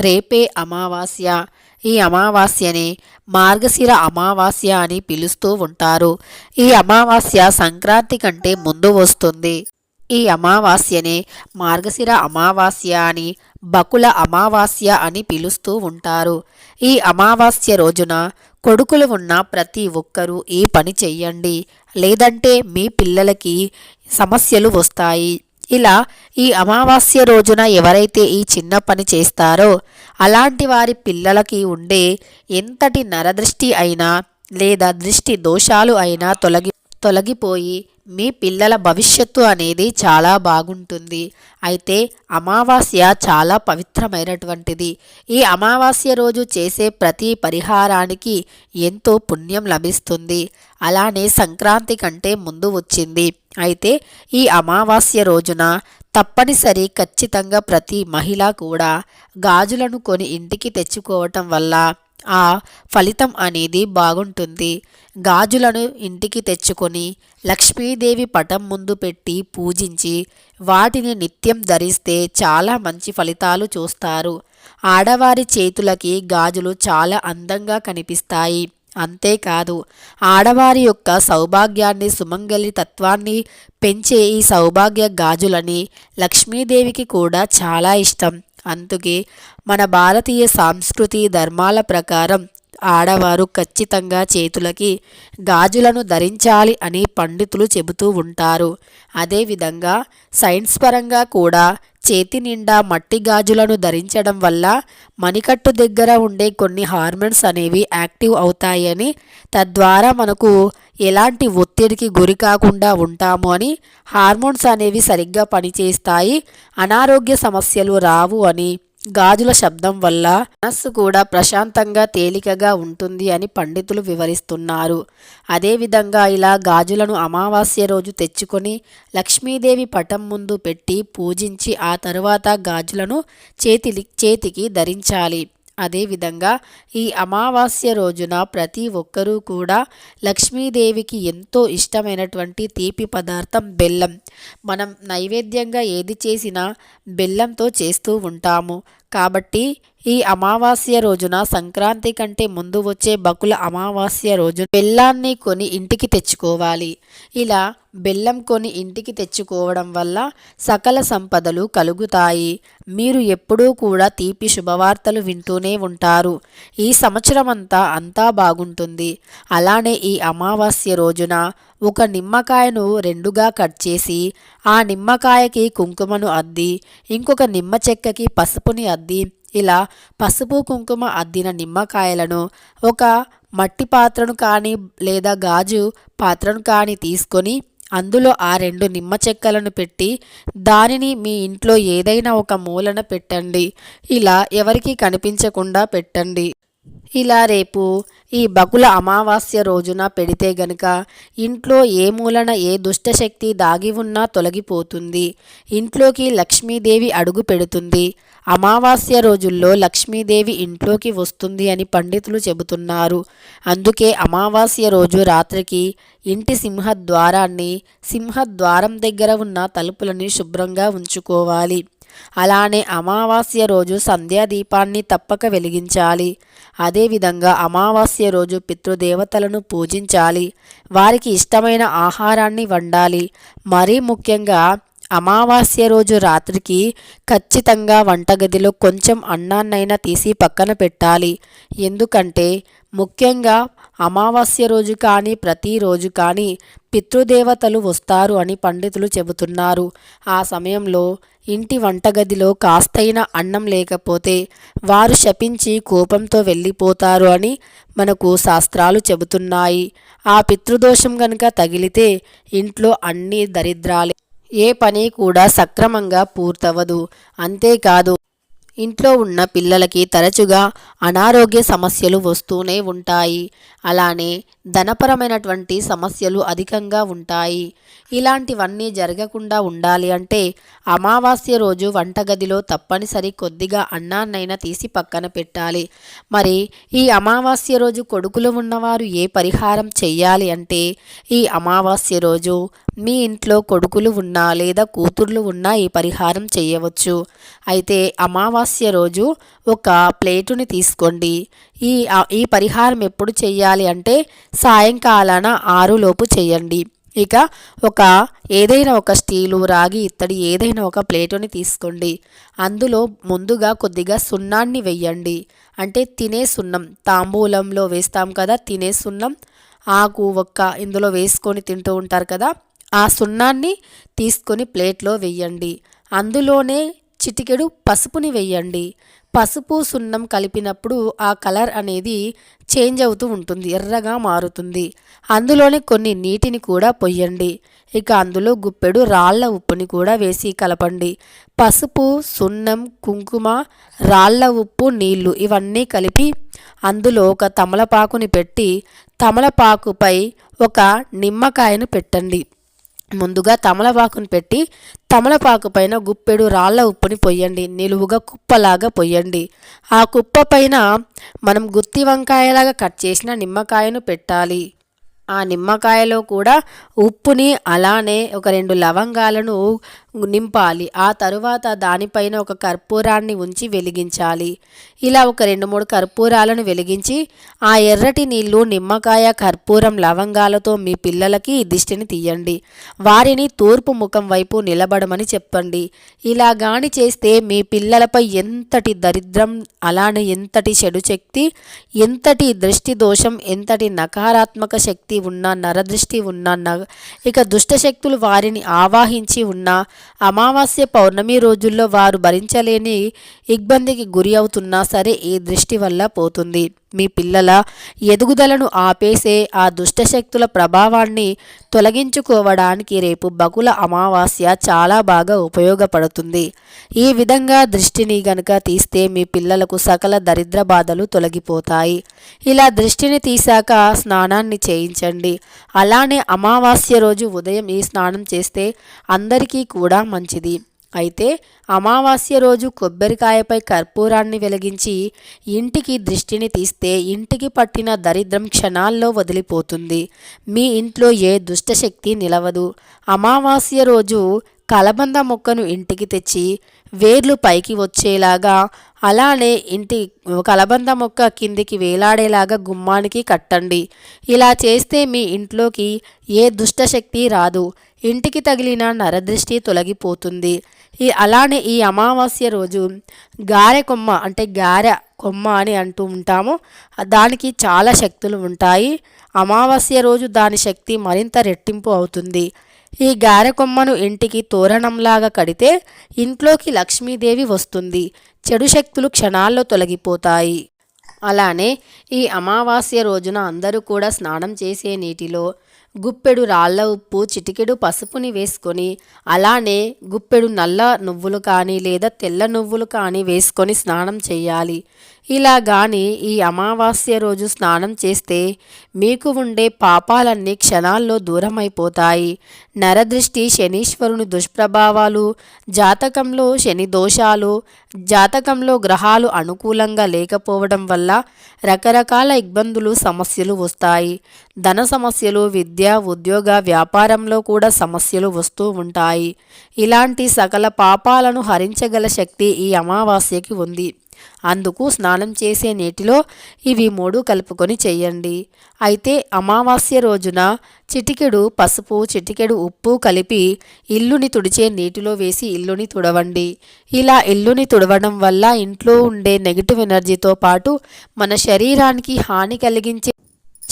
రేపే అమావాస్య. ఈ అమావాస్యని మార్గశిర అమావాస్య అని పిలుస్తూ ఉంటారు. ఈ అమావాస్య సంక్రాంతి కంటే ముందు వస్తుంది. ఈ అమావాస్యనే మార్గశిర అమావాస్య అని బకుల అమావాస్య అని పిలుస్తూ ఉంటారు. ఈ అమావాస్య రోజున కొడుకులు ఉన్న ప్రతి ఒక్కరూ ఈ పని చెయ్యండి. లేదంటే మీ పిల్లలకి సమస్యలు వస్తాయి. ఇలా ఈ అమావాస్య రోజున ఎవరైతే ఈ చిన్న పని చేస్తారో అలాంటి వారి పిల్లలకి ఉండే ఎంతటి నరదృష్టి అయినా లేదా దృష్టి దోషాలు అయినా తొలగి తొలగిపోయి మీ పిల్లల భవిష్యత్తు అనేది చాలా బాగుంటుంది. అయితే అమావాస్య చాలా పవిత్రమైనటువంటిది. ఈ అమావాస్య రోజు చేసే ప్రతి పరిహారానికి ఎంతో పుణ్యం లభిస్తుంది. అలానే సంక్రాంతి కంటే ముందు వచ్చింది. అయితే ఈ అమావాస్య రోజున తప్పనిసరి ఖచ్చితంగా ప్రతి మహిళ కూడా గాజులను కొని ఇంటికి తెచ్చుకోవటం వల్ల ఆ ఫలితం అనేది బాగుంటుంది. గాజులను ఇంటికి తెచ్చుకొని లక్ష్మీదేవి పటం ముందు పెట్టి పూజించి వాటిని నిత్యం ధరిస్తే చాలా మంచి ఫలితాలు చూస్తారు. ఆడవారి చేతులకి గాజులు చాలా అందంగా కనిపిస్తాయి. అంతేకాదు ఆడవారి యొక్క సౌభాగ్యాన్ని సుమంగలి తత్వాన్ని పెంచే ఈ సౌభాగ్య గాజులని లక్ష్మీదేవికి కూడా చాలా ఇష్టం. అందుకే మన భారతీయ సాంస్కృతి ధర్మాల ప్రకారం ఆడవారు ఖచ్చితంగా చేతులకి గాజులను ధరించాలి అని పండితులు చెబుతూ ఉంటారు. అదేవిధంగా సైన్స్ పరంగా కూడా చేతి నిండా మట్టి గాజులను ధరించడం వల్ల మణికట్టు దగ్గర ఉండే కొన్ని హార్మోన్స్ అనేవి యాక్టివ్ అవుతాయని తద్వారా మనకు ఎలాంటి ఒత్తిడికి గురి కాకుండా ఉంటాము అని హార్మోన్స్ అనేవి సరిగ్గా పనిచేస్తాయి అనారోగ్య సమస్యలు రావు అని. గాజుల శబ్దం వల్ల మనస్సు కూడా ప్రశాంతంగా తేలికగా ఉంటుంది అని పండితులు వివరిస్తున్నారు. అదేవిధంగా ఇలా గాజులను అమావాస్య రోజు తెచ్చుకొని లక్ష్మీదేవి పటం ముందు పెట్టి పూజించి ఆ తరువాత గాజులను చేతి చేతికి ధరించాలి. అదేవిధంగా ఈ అమావాస్య రోజున ప్రతి ఒక్కరూ కూడా లక్ష్మీదేవికి ఎంతో ఇష్టమైనటువంటి తీపి పదార్థం బెల్లం. మనం నైవేద్యంగా ఏది చేసినా బెల్లంతో చేస్తూ ఉంటాము. కాబట్టి ఈ అమావాస్య రోజున సంక్రాంతి కంటే ముందు వచ్చే బకుల అమావాస్య రోజు బెల్లాన్ని కొని ఇంటికి తెచ్చుకోవాలి. ఇలా బెల్లం కొని ఇంటికి తెచ్చుకోవడం వల్ల సకల సంపదలు కలుగుతాయి. మీరు ఎప్పుడూ కూడా తీపి శుభవార్తలు వింటూనే ఉంటారు. ఈ సంవత్సరం అంతా అంతా బాగుంటుంది. అలానే ఈ అమావాస్య రోజున ఒక నిమ్మకాయను రెండుగా కట్ చేసి ఆ నిమ్మకాయకి కుంకుమను అద్ది ఇంకొక నిమ్మ చెక్కకి పసుపుని అద్ది. ఇలా పసుపు కుంకుమ అద్దిన నిమ్మకాయలను ఒక మట్టి పాత్రను కానీ లేదా గాజు పాత్రను కానీ తీసుకొని అందులో ఆ రెండు నిమ్మ చెక్కలను పెట్టి దానిని మీ ఇంట్లో ఏదైనా ఒక మూలన పెట్టండి. ఇలా ఎవరికి కనిపించకుండా పెట్టండి. ఇలా రేపు ఈ బకుల అమావాస్య రోజున పెడితే గనుక ఇంట్లో ఏ మూలన ఏ దుష్టశక్తి దాగి ఉన్నా తొలగిపోతుంది. ఇంట్లోకి లక్ష్మీదేవి అడుగు పెడుతుంది. అమావాస్య రోజుల్లో లక్ష్మీదేవి ఇంట్లోకి వస్తుంది అని పండితులు చెబుతున్నారు. అందుకే అమావాస్య రోజు రాత్రికి ఇంటి సింహద్వారాన్ని సింహద్వారం దగ్గర ఉన్న తలుపులని శుభ్రంగా ఉంచుకోవాలి. అలానే అమావాస్య రోజు సంధ్యాదీపాన్ని తప్పక వెలిగించాలి. అదేవిధంగా అమావాస్య రోజు పితృదేవతలను పూజించాలి. వారికి ఇష్టమైన ఆహారాన్ని వండాలి. మరీ ముఖ్యంగా అమావాస్య రోజు రాత్రికి ఖచ్చితంగా వంటగదిలో కొంచెం అన్నాన్నైనా తీసి పక్కన పెట్టాలి. ఎందుకంటే ముఖ్యంగా అమావాస్య రోజు కానీ ప్రతిరోజు కానీ పితృదేవతలు వస్తారు అని పండితులు చెబుతున్నారు. ఆ సమయంలో ఇంటి వంటగదిలో కాస్తైన అన్నం లేకపోతే వారు శపించి కోపంతో వెళ్ళిపోతారు అని మనకు శాస్త్రాలు చెబుతున్నాయి. ఆ పితృదోషం గనుక తగిలితే ఇంట్లో అన్ని దరిద్రాలే. ఏ పని కూడా సక్రమంగా పూర్తవదు అంతేకాదు ఇంట్లో ఉన్న పిల్లలకి తరచుగా అనారోగ్య సమస్యలు వస్తూనే ఉంటాయి. అలానే ధనపరమైనటువంటి సమస్యలు అధికంగా ఉంటాయి. ఇలాంటివన్నీ జరగకుండా ఉండాలి అంటే అమావాస్య రోజు వంటగదిలో తప్పనిసరి కొద్దిగా అన్నాన్నైనా తీసి పక్కన పెట్టాలి. మరి ఈ అమావాస్య రోజు కొడుకులు ఉన్నవారు ఏ పరిహారం చెయ్యాలి అంటే ఈ అమావాస్య రోజు మీ ఇంట్లో కొడుకులు ఉన్నా లేదా కూతుర్లు ఉన్నా ఈ పరిహారం చేయవచ్చు అయితే అమావాస్య అమావాస్య రోజు ఒక ప్లేటుని తీసుకోండి. ఈ ఈ పరిహారం ఎప్పుడు చేయాలి అంటే సాయంకాలాన ఆరులోపు చేయండి ఇక ఒక ఏదైనా ఒక స్టీలు రాగి ఇత్తడి ఏదైనా ఒక ప్లేటుని తీసుకోండి. అందులో ముందుగా కొద్దిగా సున్నాన్ని వెయ్యండి. అంటే తినే సున్నం తాంబూలంలో వేస్తాం కదా తినే సున్నం. ఆకు ఒక్క ఇందులో వేసుకొని తింటూ ఉంటారు కదా ఆ సున్నాన్ని తీసుకొని ప్లేట్లో వెయ్యండి. అందులోనే చిటికెడు పసుపుని వెయ్యండి. పసుపు సున్నం కలిపినప్పుడు ఆ కలర్ అనేది చేంజ్ అవుతూ ఉంటుంది ఎర్రగా మారుతుంది. అందులోనే కొన్ని నీటిని కూడా పొయ్యండి. ఇక అందులో గుప్పెడు రాళ్ళ ఉప్పుని కూడా వేసి కలపండి. పసుపు సున్నం కుంకుమ రాళ్ళ ఉప్పు నీళ్ళు ఇవన్నీ కలిపి అందులో ఒక తమలపాకుని పెట్టి తమలపాకుపై ఒక నిమ్మకాయను పెట్టండి. ముందుగా తమలపాకును పెట్టి తమలపాకు పైన గుప్పెడు రాళ్ళ ఉప్పుని పొయ్యండి. నిలువుగా కుప్పలాగా పొయ్యండి. ఆ కుప్ప పైన మనం గుత్తి వంకాయలాగా కట్ చేసిన నిమ్మకాయను పెట్టాలి. ఆ నిమ్మకాయలో కూడా ఉప్పుని అలానే ఒక రెండు లవంగాలను నింపాలి. ఆ తరువాత దానిపైన ఒక కర్పూరాన్ని ఉంచి వెలిగించాలి. ఇలా ఒక రెండు మూడు కర్పూరాలను వెలిగించి ఆ ఎర్రటి నీళ్ళు నిమ్మకాయ కర్పూరం లవంగాలతో మీ పిల్లలకి దిష్టిని తీయండి. వారిని తూర్పు ముఖం వైపు నిలబడమని చెప్పండి. ఇలా గాని చేస్తే మీ పిల్లలపై ఎంతటి దరిద్రం అలానే ఎంతటి చెడు శక్తి ఎంతటి దృష్టి దోషం ఎంతటి నకారాత్మక శక్తి ఉన్న నరదృష్టి ఉన్న ఇక దుష్టశక్తులు వారిని ఆవాహించి ఉన్న అమావాస్య పౌర్ణమి రోజుల్లో వారు భరించలేని ఇబ్బందికి గురి అవుతున్నా సరే ఈ దృష్టి వల్ల పోతుంది. మీ పిల్లల ఎదుగుదలను ఆపేసే ఆ దుష్టశక్తుల ప్రభావాన్ని తొలగించుకోవడానికి రేపు బకుల అమావాస్య చాలా బాగా ఉపయోగపడుతుంది. ఈ విధంగా దృష్టిని గనుక తీస్తే మీ పిల్లలకు సకల దరిద్ర బాధలు తొలగిపోతాయి. ఇలా దృష్టిని తీశాక స్నానాన్ని చేయించండి. అలానే అమావాస్య రోజు ఉదయం ఈ స్నానం చేస్తే అందరికీ కూడా మంచిది. అయితే అమావాస్య రోజు కొబ్బరికాయపై కర్పూరాన్ని వెలిగించి ఇంటికి దృష్టిని తీస్తే ఇంటికి పట్టిన దరిద్రం క్షణాల్లో వదిలిపోతుంది. మీ ఇంట్లో ఏ దుష్టశక్తి నిలవదు. అమావాస్య రోజు కలబంద మొక్కను ఇంటికి తెచ్చి వేర్లు పైకి వచ్చేలాగా అలానే ఇంటి కలబంద మొక్క కిందికి వేలాడేలాగా గుమ్మానికి కట్టండి. ఇలా చేస్తే మీ ఇంట్లోకి ఏ దుష్టశక్తి రాదు. ఇంటికి తగిలిన నరదృష్టి తొలగిపోతుంది. ఈ అలానే ఈ అమావాస్య రోజు గారె కొమ్మ అంటే గారె కొమ్మ అని అంటూ ఉంటాము. దానికి చాలా శక్తులు ఉంటాయి. అమావాస్య రోజు దాని శక్తి మరింత రెట్టింపు అవుతుంది. ఈ గారె కొమ్మను ఇంటికి తోరణంలాగా కడితే ఇంట్లోకి లక్ష్మీదేవి వస్తుంది. చెడు శక్తులు క్షణాల్లో తొలగిపోతాయి. అలానే ఈ అమావాస్య రోజున అందరూ కూడా స్నానం చేసే నీటిలో గుప్పెడు రాళ్ళ ఉప్పు చిటికెడు పసుపుని వేసుకొని అలానే గుప్పెడు నల్ల నువ్వులు కానీ లేదా తెల్ల నువ్వులు కానీ వేసుకొని స్నానం చేయాలి. ఇలా గాని ఈ అమావాస్య రోజు స్నానం చేస్తే మీకు ఉండే పాపాలన్నీ క్షణాల్లో దూరమైపోతాయి. నరదృష్టి శనీశ్వరుని దుష్ప్రభావాలు జాతకంలో శని దోషాలు జాతకంలో గ్రహాలు అనుకూలంగా లేకపోవడం వల్ల రకరకాల ఇబ్బందులు సమస్యలు వస్తాయి. ధన సమస్యలు విద్య ఉద్యోగ వ్యాపారంలో కూడా సమస్యలు వస్తూ ఉంటాయి. ఇలాంటి సకల పాపాలను హరించగల శక్తి ఈ అమావాస్యకి ఉంది. అందుకు స్నానం చేసే నీటిలో ఇవి మూడు కలుపుకొని చేయండి. అయితే అమావాస్య రోజున చిటికెడు పసుపు చిటికెడు ఉప్పు కలిపి ఇల్లుని తుడిచే నీటిలో వేసి ఇల్లుని తుడవండి. ఇలా ఇల్లుని తుడవడం వల్ల ఇంట్లో ఉండే నెగిటివ్ ఎనర్జీతో పాటు మన శరీరానికి హాని కలిగించే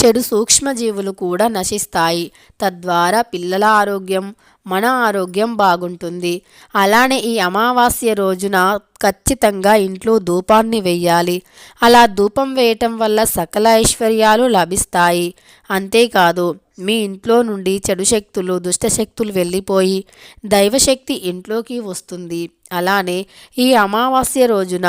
చెడు సూక్ష్మజీవులు కూడా నశిస్తాయి. తద్వారా పిల్లల ఆరోగ్యం మన ఆరోగ్యం బాగుంటుంది. అలానే ఈ అమావాస్య రోజున ఖచ్చితంగా ఇంట్లో ధూపాన్ని వేయాలి అలా ధూపం వేయటం వల్ల సకల ఐశ్వర్యాలు లభిస్తాయి. అంతేకాదు మీ ఇంట్లో నుండి చెడు శక్తులు దుష్టశక్తులు వెళ్ళిపోయి దైవశక్తి ఇంట్లోకి వస్తుంది. అలానే ఈ అమావాస్య రోజున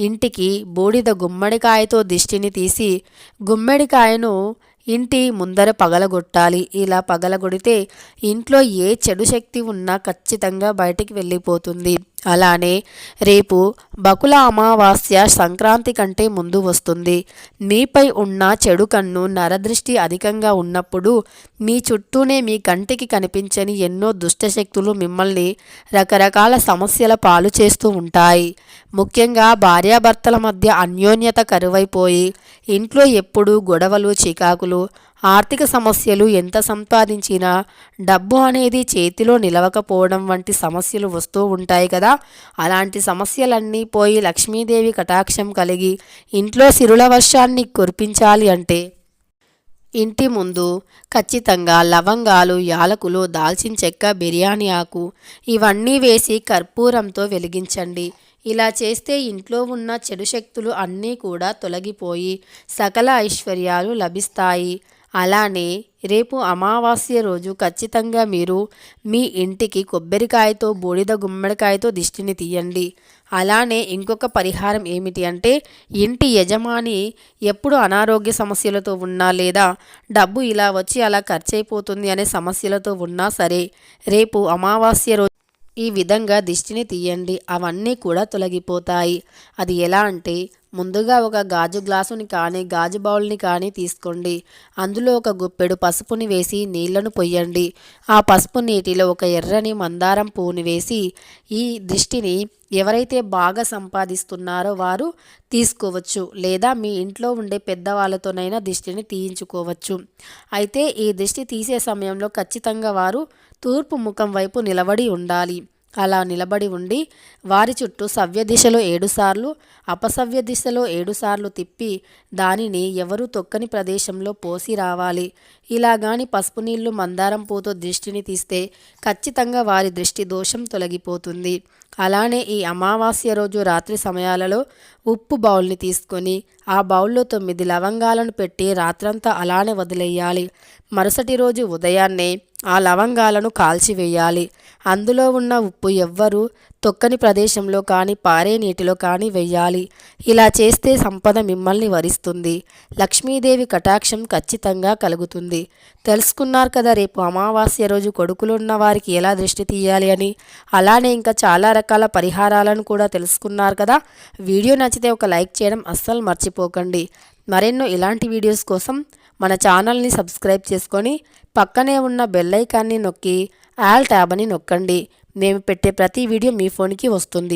ఇంటికి బూడిద గుమ్మడికాయతో దిష్టిని తీసి గుమ్మడికాయను ఇంటి ముందర పగలగొట్టాలి. ఇలా పగలగొడితే ఇంట్లో ఏ చెడు శక్తి ఉన్నా ఖచ్చితంగా బయటికి వెళ్ళిపోతుంది. అలానే రేపు బకుల అమావాస్య సంక్రాంతి కంటే ముందు వస్తుంది. మీపై ఉన్న చెడు కన్ను నరదృష్టి అధికంగా ఉన్నప్పుడు మీ చుట్టూనే మీ కంటికి కనిపించని ఎన్నో దుష్టశక్తులు మిమ్మల్ని రకరకాల సమస్యల పాలు చేస్తూ ఉంటాయి. ముఖ్యంగా భార్యాభర్తల మధ్య అన్యోన్యత కరువైపోయి ఇంట్లో ఎప్పుడూ గొడవలు చికాకులు ఆర్థిక సమస్యలు ఎంత సంపాదించినా డబ్బు అనేది చేతిలో నిలవకపోవడం వంటి సమస్యలు వస్తూ ఉంటాయి కదా. అలాంటి సమస్యలన్నీ పోయి లక్ష్మీదేవి కటాక్షం కలిగి ఇంట్లో సిరుల వర్షాన్ని కురిపించాలి అంటే ఇంటి ముందు ఖచ్చితంగా లవంగాలు యాలకులు దాల్చిన చెక్క బిర్యానీ ఆకు ఇవన్నీ వేసి కర్పూరంతో వెలిగించండి. ఇలా చేస్తే ఇంట్లో ఉన్న చెడు శక్తులు అన్నీ కూడా తొలగిపోయి సకల ఐశ్వర్యాలు లభిస్తాయి. అలానే రేపు అమావాస్య రోజు ఖచ్చితంగా మీరు మీ ఇంటికి కొబ్బరికాయతో బూడిద గుమ్మడికాయతో దిష్టిని తీయండి. అలానే ఇంకొక పరిహారం ఏమిటి అంటే ఇంటి యజమాని ఎప్పుడు అనారోగ్య సమస్యలతో ఉన్నా లేదా డబ్బు ఇలా వచ్చి అలా ఖర్చయిపోతుంది అనే సమస్యలతో ఉన్నా సరే రేపు అమావాస్య రోజు ఈ విధంగా దిష్టిని తీయండి. అవన్నీ కూడా తొలగిపోతాయి. అది ఎలా అంటే ముందుగా ఒక గాజు గ్లాసుని కానీ గాజు బౌల్ని కానీ తీసుకోండి. అందులో ఒక గుప్పెడు పసుపుని వేసి నీళ్ళను పొయ్యండి. ఆ పసుపు నీటిలో ఒక ఎర్రని మందారం పువ్వుని వేసి ఈ దిష్టిని ఎవరైతే బాగా సంపాదిస్తున్నారో వారు తీసుకోవచ్చు లేదా మీ ఇంట్లో ఉండే పెద్దవాళ్ళతోనైనా దిష్టిని తీయించుకోవచ్చు. అయితే ఈ దిష్టి తీసే సమయంలో ఖచ్చితంగా వారు తూర్పు ముఖం వైపు నిలబడి ఉండాలి. అలా నిలబడి ఉండి వారి చుట్టూ సవ్య దిశలో ఏడుసార్లు అపసవ్య దిశలో ఏడుసార్లు తిప్పి దానిని ఎవరు తొక్కని ప్రదేశంలో పోసి రావాలి. ఇలాగాని పసుపు నీళ్ళు మందారం పూతో దృష్టిని తీస్తే ఖచ్చితంగా వారి దృష్టి దోషం తొలగిపోతుంది. అలానే ఈ అమావాస్య రోజు రాత్రి సమయాలలో ఉప్పు బౌల్ని తీసుకొని ఆ బౌల్లో తొమ్మిది లవంగాలను పెట్టి రాత్రంతా అలానే వదిలేయాలి. మరుసటి రోజు ఉదయాన్నే ఆ లవంగాలను కాల్చివేయాలి. అందులో ఉన్న ఉప్పు ఎవ్వరూ తొక్కని ప్రదేశంలో కానీ పారే నీటిలో కానీ వెయ్యాలి. ఇలా చేస్తే సంపద మిమ్మల్ని వరిస్తుంది. లక్ష్మీదేవి కటాక్షం ఖచ్చితంగా కలుగుతుంది. తెలుసుకున్నారు కదా రేపు అమావాస్య రోజు కొడుకులున్న వారికి ఎలా దృష్టి తీయాలి అని. అలానే ఇంకా చాలా రకాల పరిహారాలను కూడా తెలుసుకున్నారు కదా. వీడియో నచ్చితే ఒక లైక్ చేయడం అస్సలు మర్చిపోకండి. మరెన్నో ఇలాంటి వీడియోస్ కోసం మన ఛానల్ని సబ్స్క్రైబ్ చేసుకొని పక్కనే ఉన్న బెల్లైకాన్ని నొక్కి ఆల్ ట్యాబ్ అని నొక్కండి. మేము పెట్టే ప్రతి వీడియో మీ ఫోన్కి వస్తుంది.